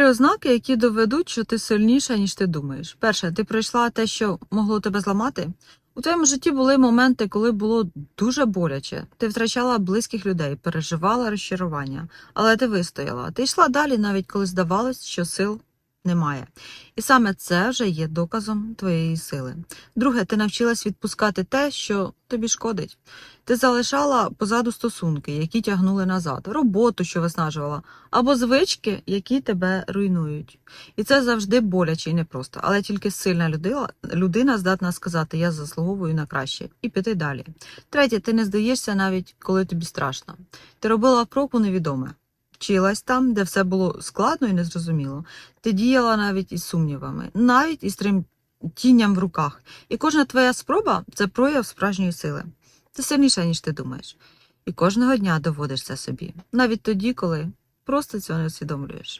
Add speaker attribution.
Speaker 1: три ознаки, які доведуть, що ти сильніша, ніж ти думаєш. Перше, ти пройшла те, що могло тебе зламати. У твоєму житті були моменти, коли було дуже боляче. Ти втрачала близьких людей, переживала розчарування, але ти вистояла. Ти йшла далі, навіть коли здавалось, що сил немає. І саме це вже є доказом твоєї сили. Друге, ти навчилась відпускати те, що тобі шкодить. Ти залишала позаду стосунки, які тягнули назад, роботу, що виснажувала, або звички, які тебе руйнують. І це завжди боляче і непросто, але тільки сильна людина, людина здатна сказати Я заслуговую на краще і піти далі. Третє, ти не здаєшся навіть коли тобі страшно. Ти робила крок у невідоме. Вчилась там, де все було складно і незрозуміло. Ти діяла навіть із сумнівами, навіть із тремтінням в руках. І кожна твоя спроба це прояв справжньої сили. Ти сильніша, ніж ти думаєш. І кожного дня доводиш це собі, навіть тоді, коли просто цього не усвідомлюєш.